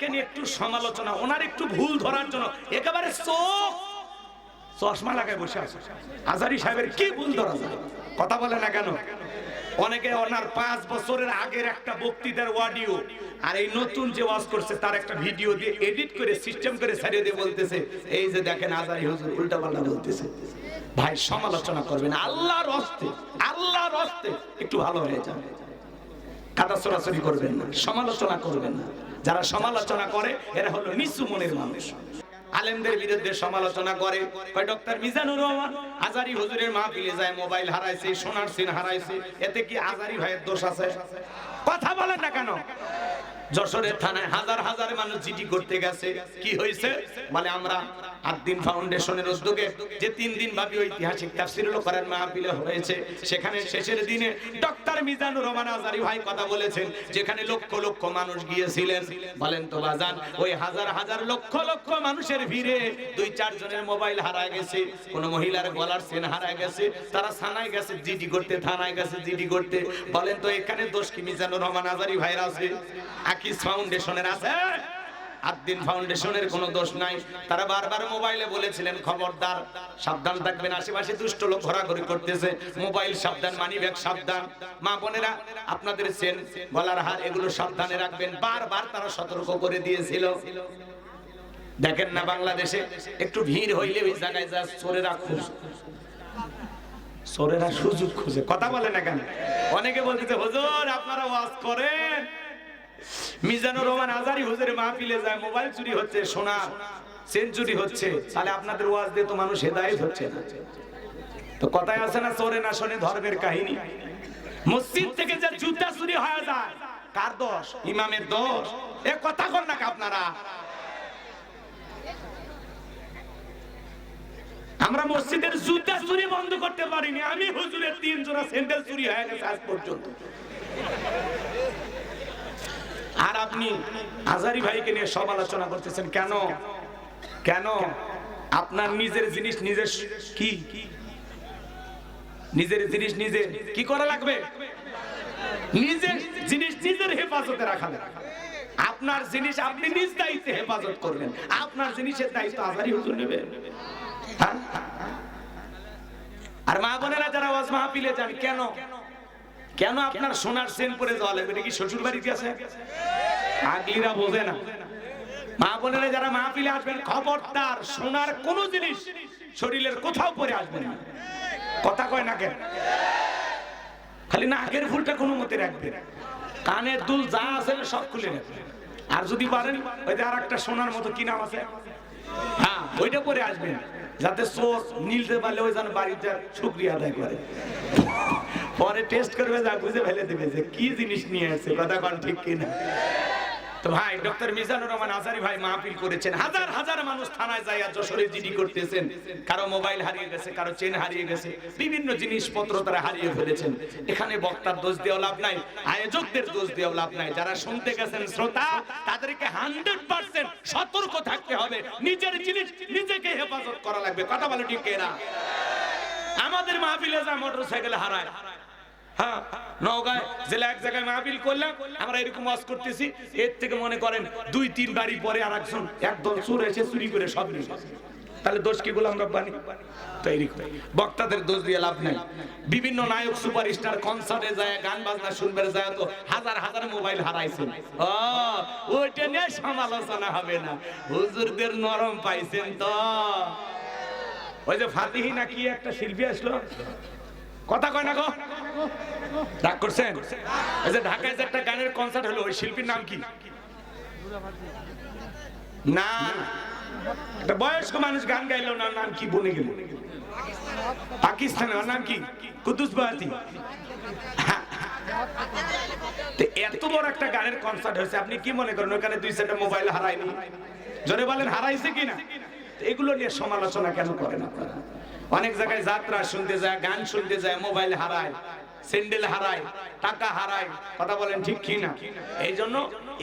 ওনাকে নিয়ে একটু সমালোচনা, ওনার একটু ভুল ধরার জন্য। একেবারে চোখ চশমা লাগায় বসে আছে। আজারি সাহেবের কি ভুল ধরা যায়? কথা বলে না কেন? অনেকে ওনার পাঁচ বছরের আগের একটা বক্তৃতার অডিও আর এই নতুন যে ওয়াজ করছে, তার একটা ভিডিও দিয়ে এডিট করে সিস্টেম করে ছাড়িয়ে দিয়ে বলতেছে, এই যে দেখেন আজারি হুজুর উল্টা পাল্টা বলতেছে। ভাই, সমালোচনা করবেন। আল্লাহর হস্তে আল্লাহর হস্তে একটু ভালো হয়ে যাবে। কাদা সরাসরি করবেন না, সমালোচনা করবেন না। যারা সমালোচনা করে, এরা হলো নিচু মনের মানুষ। আলেমদের বিরুদ্ধে সমালোচনা করে। কয়, ডক্টর মিজানুর রহমান, আজারি হুজুরের মাহফিলে যায়, মোবাইল হারাইছে, সোনার সিন হারাইছে, এতে কি আজারি ভাইয়ের দোষ আছে? কথা বলেন না কেন? যশোরের থানায় হাজার হাজার মানুষ জিডি করতে গেছে। কি হয়েছে? বলে, আমরা আদ্দিন ফাউন্ডেশনের উদ্যোগে যে তিন দিন ব্যাপী ঐতিহাসিক তাফসিরুল করার মাহফিলে হয়েছে, সেখানে শেষের দিনে ডক্টর মিজানুর রহমান আজারি ভাই কথা বলেছেন, যেখানে লক্ষ লক্ষ মানুষ গিয়েছিলেন। বলেন তো বাজান, ওই হাজার হাজার লক্ষ লক্ষ মানুষের ভিড়ে দুই চার জনের মোবাইল হারা গেছে, কোন মহিলার গলার সেন হারা গেছে, তারা থানায় গেছে, জিডি করতে, থানায় গেছে, জিডি করতে। বলেন তো এখানে দোষ কি মিজানুর রহমান আজারি ভাইয়ের আছে? আকিস ফাউন্ডেশনের আছে? আদ্দিন ফাউন্ডেশনের কোনো দোষ নাই। তারা বারবার মোবাইলে বলেছিলেন, খবরদার, সাবধান থাকবেন, আশেপাশে দুষ্ট লোক ঘোরাঘুরি করতেছে। মোবাইল সাবধান মানি ব্যাগ সাবধান। মা বোনেরা, আপনাদের সেন, গলার হার, এগুলো সাবধানে রাখবেন। বারবার তারা সতর্ক করে দিয়েছিল। দেখেন না বাংলাদেশে একটু ভিড় হইলে ওই জায়গায় যা চোরেরা খুঁজ চোরেরা সুযোগ খুঁজে। কথা বলে না কেন? অনেকে বলতেছে, হুজুর, আপনারা ওয়াজ করেন? মিজানুর রহমান আজারি হুজুরের মাহফিলে যায়, মোবাইল চুরি হচ্ছে, সোনা সেঞ্চুরি হচ্ছে, তাহলে আপনাদের ওয়াজ দিয়ে তো মানুষ হেদায়েত হচ্ছে না। তো কথায় আছে না, চোরে না শোনে ধর্মের কাহিনী? মসজিদ থেকে যে জুতা চুরি হয়ে যায়, কার দোষ? ইমামের দোষ। এ কথা কর না আপনারা। আমরা মসজিদের জুতা চুরি বন্ধ করতে পারিনি, আমি হুজুরের তিন জোড়া স্যান্ডেল চুরি হয়ে গেছে আজ পর্যন্ত। আর আপনি আজারি ভাইকে নিয়ে সমালোচনা করতেছেন, কেন? কেন? আপনার নিজের জিনিস নিজের কি? নিজের জিনিস নিজে কি করা লাগবে? নিজের জিনিস নিজের হেফাজতে রাখা। আপনার জিনিস আপনি নিজ দায়িত্বে হেফাজত করবেন। আপনার জিনিসের দায়িত্ব আজারি হুজুর নেবেন হ্যাঁ? আর মা বোনেরা যারা ওয়াজ মাহফিলে যান, কেন? কেন আপনার সোনার সেন পরে যাওয়া লাগবে? এটা কি শ্বশুর বাড়িতে আছে? আগলিরা বোঝে না। মা বোনেরা যারা মাহফিলে আসবেন, খবরদার, সোনার কোন জিনিস শরীরের কোথাও পরে আসবে না। কথা কয় না কেন? খালি নাকের ফুলটা কোনো মতে রাখবেন কানের দুল যা আছে সব খুলে রাখবেন আর যদি পারেন, ওই যে আর একটা সোনার মতো কি নাম আছে? হ্যাঁ ওইটা পরে আসবেন। যাতে চোর নিলতে পারলে ওই যেন বাড়িতে শুক্রিয়া আদায় করে। পরে টেস্ট করবে, যা বুঝে ফেলে দেবে যে কি জিনিস নিয়ে আসছে, কথা কন ঠিক কিনা। তো ভাই ডক্টর মিজানুর রহমান আজারি ভাই মাহফিল করেছেন। হাজার হাজার মানুষ থানায় যায় আর যশোরে জিডি করতেছেন। কারও মোবাইল হারিয়ে গেছে, কারও চেন হারিয়ে গেছে। বিভিন্ন জিনিসপত্র তারা হারিয়ে ফেলেছেন। এখানে বক্তার দোষ দেওয়া লাভ নাই, আয়োজকদের দোষ দেওয়া লাভ নাই। যারা শুনতে গেছেন শ্রোতা, তাদেরকে হান্ড্রেড পার্সেন্ট সতর্ক থাকতে হবে। নিজের জিনিস নিজেকে হেফাজত করা লাগবে। কথা বলো ঠিক এরা আমাদের মাহফিলে যা মোটর সাইকেল হারায়। হ্যাঁ এক জায়গায় করলাম, আমরা এরকম করতেছি। এর থেকে মনে করেন দুই, তিন পরে আর এসে চুরি করে সব তাহলে দোষ কি বক্তাদের দোষ দিয়ে লাভ নাই। বিভিন্ন নায়ক সুপারস্টার কনসার্টে যায়, গান বাজনা শুনবে, যায় তো হাজার হাজার মোবাইল হারাইছেন। ওইটা নিয়ে সমালোচনা হবে না। হুজুরদের নরম পাইছেন তো। ওই যে ফাতিহি নাকি একটা শিল্পী আসলো। কথা কয় না গো? রাগ করছেন? ঢাকায় যে একটা গানের কনসার্ট হলো, ওই শিল্পীর নাম কি? না। একটা বয়স্ক মানুষ গান গাইলো না নাম কি বনে গেল? পাকিস্তানে নাম কি? কুতুস বাহাতি। এত বড় একটা গানের কনসার্ট হয়েছে, আপনি কি মনে করেন, ওখানে দুই সেটা মোবাইল হারায়নি? জোরে বলেন, হারাইছে কিনা? এগুলো নিয়ে সমালোচনা কেন করেন আপনারা? অনেক জায়গায় যাত্রা শুনতে যায়, গান শুনতে যায় মোবাইল হারায়। স্যান্ডেল হারায়, টাকা হারায়, কথা বলেন ঠিক কি না এই জন্য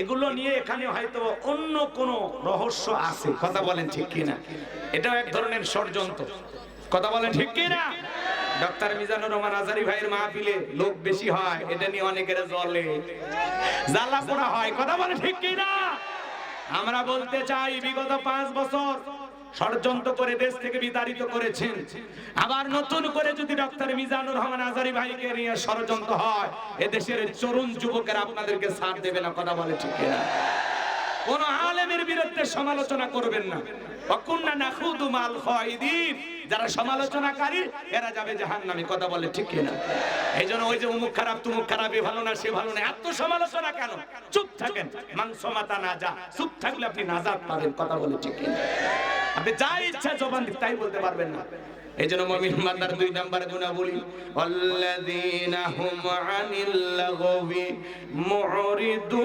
এগুলো নিয়ে এখানে হয়তো অন্য কোন রহস্য আছে, কথা বলেন ঠিক কি না এটাও এক ধরনের ষড়যন্ত্র, কথা বলেন ঠিক কি না ডক্টর মিজানুর রহমান আজারি ভাইয়ের মাহফিলে লোক বেশি হয়, এটা নিয়ে অনেকের জলে জ্বালা পোড়া হয়, কথা বলে ঠিক কি না আমরা বলতে চাই, বিগত পাঁচ বছর ষড়যন্ত্র করে দেশ থেকে বিতাড়িত করেছেন। আবার নতুন করে যদি ডক্টর মিজানুর রহমান আজারি ভাইকে নিয়ে ষড়যন্ত্র হয়, এদেশের তরুণ যুবকেরা আপনাদেরকে ছাড় দেবে না, কথা বলে ঠিক কিনা? কোন আলেমের বিরুদ্ধে সমালোচনা করবেন না। অকুন্না নাখুদু মাল খায়দিন। যারা সমালোচনাকারী এরা যাবে জাহান্নামে, কথা বলে ঠিক কিনা? এই জন্য ওই যে অমুক খারাপ, তুমুক খারাপ এ ভালো না, সে ভালো না, এত সমালোচনা কেন? চুপ থাকেন। মাংস মাতা না যা, চুপ থাকলে আপনি নাজাত পাবেন, কথা বলে ঠিক কিনা? আপনি যা ইচ্ছা জবান দিক তাই বলতে পারবেন না। এই জন্য মমিন বান্দার দুই নাম্বারে গুণা বলি আল্লাযীনা হুম আনিল লাগবি মুরিদুন।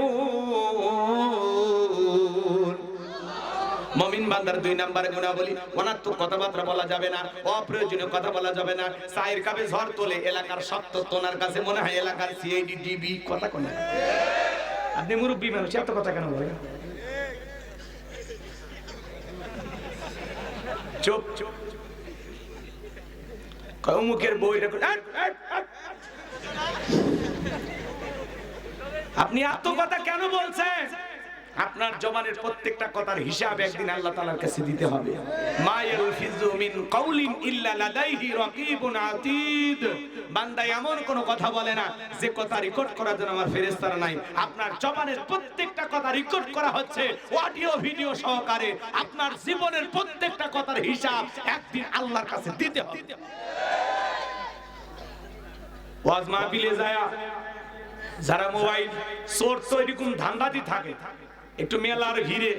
মমিন বান্দার দুই নাম্বারে গুণা বলি অনাত্মক কথাবার্তা বলা যাবে না অপ্রয়োজনীয় কথা বলা যাবে না। সাইর কাবে ঝড় তোলে এলাকার সত্য তোনার কাছে মনে হয় এলাকার সিআইডি ডিবি কথা কোন আপনি মুরব্বী মানুষ এত কথা কেন বলেন? চুপ। চুপ কৌমুখের বইটা করে- আট, আট, আট। আপনি আত্মকথা কথা কেন বলছেন? আপনার জবানের প্রত্যেকটা কথার হিসাব একদিন আল্লাহ তাআলার কাছে দিতে হবে। মা ইয়ালফিজু মিন কাউলিন ইল্লা লাদাইহি রাকিবুন আতীদ। বান্দা এমন কোন কথা বলে না, যে কথা রেকর্ড করার জন্য আমার ফেরেশতারা নাই। আপনার জবানের প্রত্যেকটা কথা রেকর্ড করা হচ্ছে অডিও ভিডিও সহকারে। আপনার জীবনের প্রত্যেকটা কথার হিসাব একদিন আল্লাহর কাছে দিতে হবে। ওয়াজ মাহফিলে যায় যারা মোবাইল সোর্স তো এরকম ধান্দাতি থাকে একটু মেলার ভিড়ে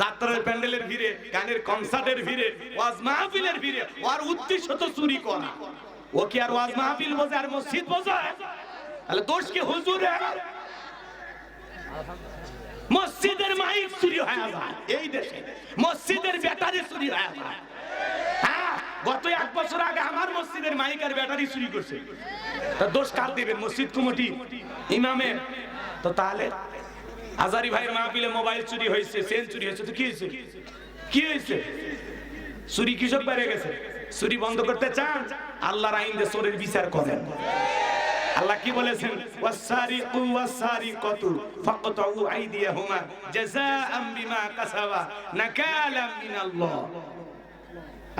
যাত্রার প্যান্ডেলের ভিড়ে গানের কনসার্টের ভিড়ে ওয়াজ মাহফিলের ভিড়ে ওর উদ্দেশ্য তো চুরি করা। ও কি আর ওয়াজ মাহফিল বোঝে আর মসজিদ বোঝায় তাহলে দোষ কি হুজুরে মসজিদের মাইক চুরি হয়ে যায় এই দেশে। মসজিদের ব্যাটারি চুরি হয়ে যায়। হ্যাঁ, গত এক বছর আগে আমার মসজিদের মাইক আর ব্যাটারি চুরি করছে। তা দোষ কার দেবেন? মসজিদ কমিটি ইমামের। তো তাহলে আজারি ভাইয়ের মাহফিলে মোবাইল চুরি হয়েছে সেন চুরি হয়েছে, তো কি হয়েছে? কি হয়েছে? চুরি কৃষক বেড়ে গেছে। চুরি বন্ধ করতে চান, আল্লাহর আইন দিয়ে চোরের বিচার করেন। আল্লাহ কি বলেছেন? ওয়াসারিকু ওয়াসারিকাতু ফাকতাউ আইদিয়াহুমা জাযাআম বিমা কাসাবা নাকালাম মিনাল্লাহ।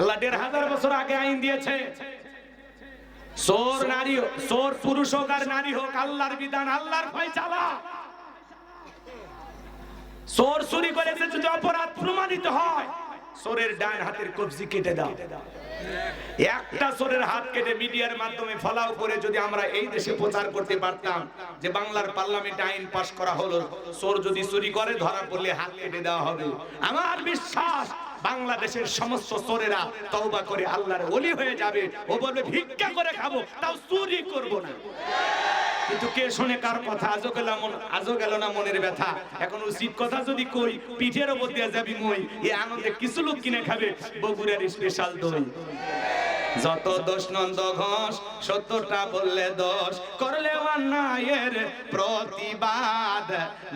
আল্লাহ দেড় হাজার বছর আগে আইন দিয়েছে। চোর নারী, চোর পুরুষ হোক আর নারী হোক, আল্লাহর বিধান, আল্লাহর ফয়সালা। চোর চুরি করেছে যদি অপরাধ প্রমাণিত হয় চোরের ডান হাতের কবজি কেটে দাও। একটা চোরের হাত কেটে মিডিয়ার মাধ্যমে ফলাও করে যদি আমরা এই দেশে প্রচার করতে পারতাম যে বাংলার পার্লামেন্টে আইন পাশ করা হলো চোর যদি চুরি করে, ধরা পড়লে হাত কেটে দেওয়া হবে। আমার বিশ্বাস, বাংলাদেশের সমস্ত চোরেরা তওবা করে আল্লাহর ওলি হয়ে যাবে। ও বলবে, ভিক্ষা করে খাব, তাও চুরি করব না। কিন্তু কে শুনে কার কথা? আজও গেল আজও গেল না মনের ব্যথা? এখন উচিত কথা যদি কই, পিঠের ওপর দিয়ে যাবি মই এই আনন্দে কিছু লোক কিনে খাবে, বগুড়ার স্পেশাল দই। যত দোষ নন্দ ঘোষ বললে দোষ, করলে অন্যায়ের প্রতিবাদ।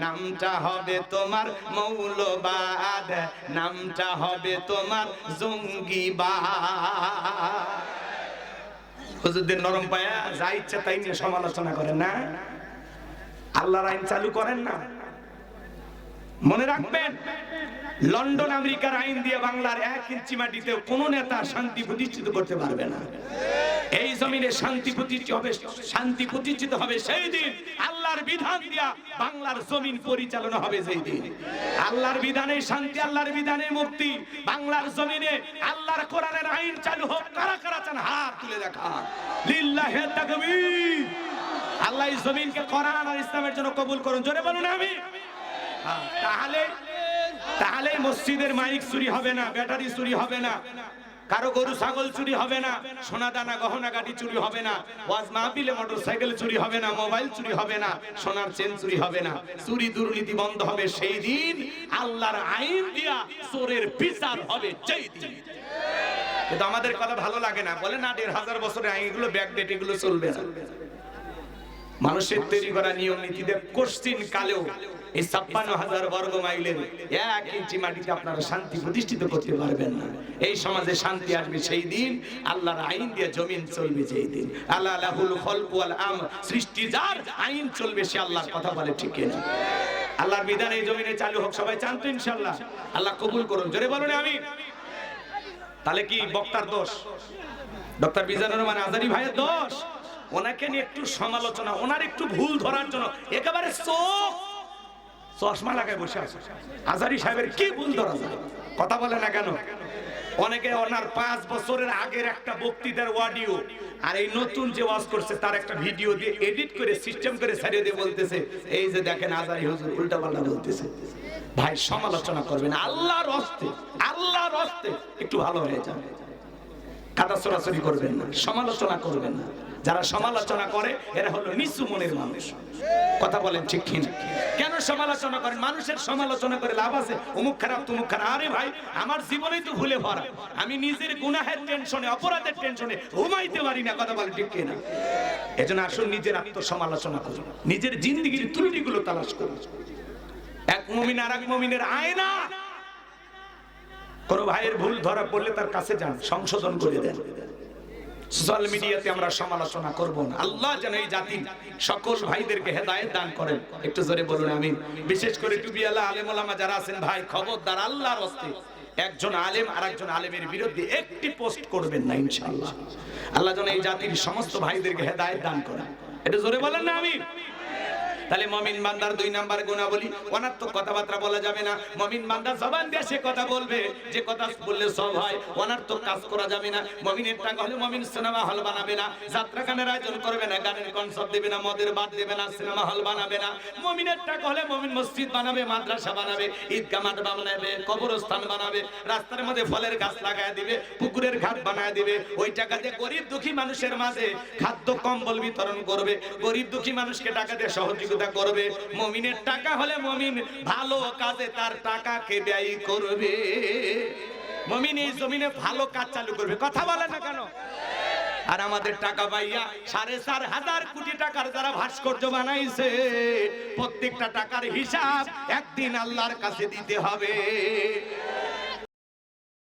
নামটা হবে তোমার মৌলবাদ, নামটা হবে তোমার জঙ্গিবাদ। হুজুরদের নরম পায়া, যা ইচ্ছা তাই নিয়ে সমালোচনা করেন, না? আল্লাহর আইন চালু করেন না? মনে রাখবেন, লন্ডন আমেরিকার আইন দিয়ে বাংলার এক ইঞ্চি মাটিতে কোন নেতা শান্তি প্রতিষ্ঠিত করতে পারবে না। এই জমিনে শান্তি প্রতিষ্ঠিত হবে, শান্তি প্রতিষ্ঠিত হবে সেই দিন। আল্লাহর বিধান দিয়া বাংলার জমিন পরিচালনা হবে সেই দিন। আল্লাহর বিধানে শান্তি আল্লাহর বিধানে মুক্তি। বাংলার জমিনে আল্লাহর কোরআনের আইন চালু হোক কারা কারা চান হাত তুলে দেখা লিল্লাহে তাকবীর। আল্লাহ এই জমিনকে কোরআন আর ইসলামের জন্য কবুল করুন। জোরে বলুন আমি হ্যাঁ, তাহলে তাহলে মসজিদের মাইক চুরি হবে না ব্যাটারি চুরি হবে না। কারও গরু, ছাগল চুরি হবে না সোনা দানা গহনা গাড়ি চুরি হবে না, ওয়াজ মাহফিলে মোটর সাইকেল চুরি হবে না, মোবাইল চুরি হবে না, সোনার চেন চুরি হবে না, চুরি দুর্নীতি বন্ধ হবে সেই দিন, আল্লাহর আইন দিয়া চোরের বিচার হবে যেই দিন। কিন্তু আমাদের কথা ভালো লাগে না, বলে না, দেড় হাজার বছরের আইনগুলো ব্যাকডেট এগুলো চলবে না। মানুষের তৈরি করা নিয়ম নীতিতে কোশ্চিন কালেও এই ছাপ্পান্ন হাজার বর্গ মাইলের এক ইঞ্চি মাটিতে আপনারা শান্তি প্রতিষ্ঠিত করতে পারবেন না। এই সমাজে শান্তি আসবে সেই দিন, আল্লাহর আইন দিয়ে জমিন চলবে দিন। আল্লাহ আম সৃষ্টি যার আইন চলবে সে আল্লাহর কথা বলে ঠিক কিনা। আল্লাহর বিধান এই জমিনে চালু হোক, সবাই চান তো ইনশাল্লাহ আল্লাহ কবুল করুন, জোরে বলুন আমি তাহলে কি বক্তার দোষ? ডক্টর বিজানুর রহমান আজারি ভাইয়ের দোষ? ওনাকে নিয়ে একটু সমালোচনা, ওনার একটু ভুল ধরার জন্য একেবারে চোখ চশমা লাগায় বসে আছে। আজারি সাহেবের কি ভুল ধরা? কথা বলে না কেন? অনেকে ওনার পাঁচ বছরের আগের একটা বক্তৃতার অডিও আর এই নতুন যে ওয়াজ করছে, তার একটা ভিডিও দিয়ে এডিট করে সিস্টেম করে ছাড়িয়ে দিয়ে বলতেছে, এই যে দেখেন আজারি হুজুর উল্টা পাল্টা বলতেছে। ভাই, সমালোচনা করবেন আল্লাহর হস্তে আল্লাহর হস্তে একটু ভালো হয়ে যাবে। কাদা সরাসরি করবেন না, সমালোচনা করবেন না। যারা সমালোচনা করে, এরা হলো নিচু মনের মানুষ। কথা বলেন ঠিক কিনা? কেন সমালোচনা করেন মানুষের সমালোচনা করে লাভ আছে? অমুক খারাপ, তুমুক খারাপ। আরে ভাই, আমার জীবনেই তো ভুলে ভরা। আমি নিজের গুনাহের টেনশনে অপরাধের টেনশনে ঘুমাইতে পারি না, কথা বলেন ঠিক কিনা? এজন্য আসুন নিজের আত্মসমালোচনা করুন। নিজের জিন্দিগির ত্রুটিগুলো তালাশ করুন। এক মুমিন আর এক মুমিনের আয়না। কোন ভাইয়ের ভুল ধরা পড়লে তার কাছে যান, সংশোধন করে দেন। সোশ্যাল মিডিয়াতে আমরা সমালোচনা করব না। আল্লাহ যেন এই জাতি সকল ভাইদেরকে হেদায়েত দান করেন। একটু জোরে বলুন আমি বিশেষ করে টুবিয়ালা আলেম ওলামা যারা আছেন, ভাই, খবরদার, আল্লাহর হস্তে একজন আলেম আর একজন আলেমের বিরুদ্ধে একটি পোস্ট করবেন না, ইনশাআল্লাহ। আল্লাহ যেন এই জাতির সমস্ত ভাইদেরকে হেদায়েত দান করেন। এটা জোরে বলেন না আমি তাহলে মমিন বান্দার দুই নাম্বার গুণাবলী, অনার্থক কথাবার্তা বলা যাবে না। মমিন বান্দা জবান দিয়ে সে কথা বলবে, যে কথা বললে সব হয়, অনার্থক কাজ করা যাবে না। মমিনের টাকা হলে মমিন সিনেমা হল বানাবে না যাত্রা গানের আয়োজন করবে না, গানের কনসার্ট দেবে না, মদের বাদ দেবে না, সিনেমা হল বানাবে না। মমিনের টাকা হলে মমিন মসজিদ বানাবে, মাদ্রাসা বানাবে, ঈদগাহ মাঠ বানাবে, কবরস্থান বানাবে, রাস্তার মধ্যে ফলের গাছ লাগায় দিবে, পুকুরের ঘাট বানায় দিবে। ওই টাকা দিয়ে গরিব দুঃখী মানুষের মাঝে খাদ্য কম্বল বিতরণ করবে। গরিব দুঃখী মানুষকে টাকা দিয়ে সহযোগিতা করবে। মমিনের টাকা হলে মমিন ভালো কাজে তার টাকাকে ব্যয় করবে। মমিন এই জমিনে ভালো কাজ চালু করবে। কথা বলে না কেন? আর আমাদের টাকা পাইয়া সাড়ে চার হাজার কোটি টাকার যারা ভাস্কর্য বানাইছে, প্রত্যেকটা টাকার হিসাব একদিন আল্লাহর কাছে দিতে হবে।